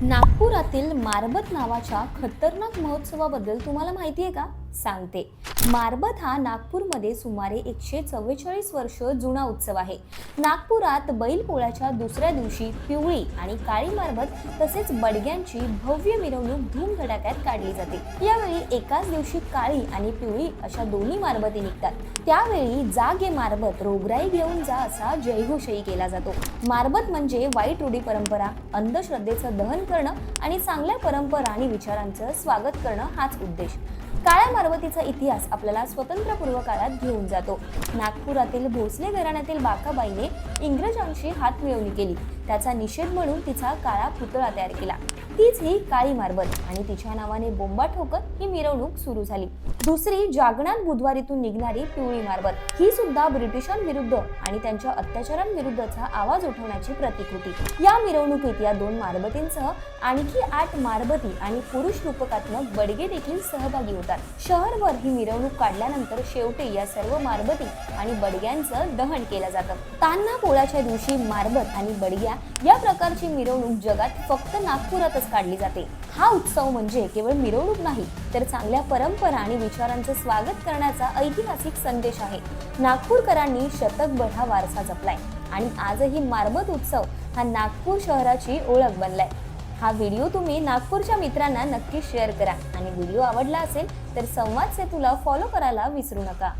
नागपुरातील मारबत नावाच्या खतरनाक महोत्सवाबद्दल तुम्हाला माहिती आहे का? सांगते. मारबत हा नागपूरमध्ये सुमारे एकशे चव्वेचाळीस वर्ष जुना उत्सव आहे. नागपुरात बैलपोळ्याच्या दुसऱ्या दिवशी पिवळी आणि काळी मारबत तसेच बडग्यांची भव्य मिरवणूक धूमधडाक्यात काढली जाते. यावेळी एकाच दिवशी काळी आणि पिवळी अशा दोन्ही मारबती निघतात. त्यावेळी जागे मारबत रोगराई घेऊन जा असा जयघोषही केला जातो. मारबत म्हणजे वाईट रूढी परंपरा अंधश्रद्धेचं दहन करणं आणि चांगल्या परंपरा आणि विचारांचं स्वागत करणं हाच उद्देश. काळ्या मारवतीचा इतिहास आपल्याला स्वतंत्रपूर्व काळात घेऊन जातो. नागपुरातील भोसले घराण्यातील बाकाबाईने इंग्रजांशी हात मिळवणी केली. त्याचा निषेध म्हणून तिचा काळा पुतळा तयार केला. तीच ही काळी मारबत आणि तिच्या नावाने बोंबा ठोकत ही मिरवणूक सुरू झाली. दुसरी जागनाथ बुधवारीतून निघणारी पिवळी मारबत ही सुद्धा ब्रिटिशांविरुद्ध आणि त्यांच्या अत्याचारांविरुद्धचा आवाज उठवण्याची प्रतिकृती. या मिरवणुकीत या दोन मारबतींसह आणखी आठ मारबती आणि पुरुष रूपकात्मक बडगे देखील सहभागी होते. होतात शहरभर ही मिरवणूक काढल्यानंतर शेवटी या सर्व मारबती आणि बडग्यांचं दहन केलं जातं. तान्हा पोळाच्या दिवशी मारबत आणि बडग्या या प्रकारची मिरवणूक जगात फक्त नागपुरातच काढली जाते. हा उत्सव म्हणजे केवळ मिरवणूक नाही तर चांगल्या परंपरा आणि विचारांचं स्वागत करण्याचा ऐतिहासिक संदेश आहे. नागपूरकरांनी शतकभर हा वारसा जपलाय आणि आजही मारबत उत्सव हा नागपूर शहराची ओळख बनलाय. हा व्हिडिओ तुम्ही नागपूरच्या मित्रांना नक्की शेअर करा. आणि व्हिडिओ आवडला असेल तर संवाद सेतूला फॉलो करायला विसरू नका.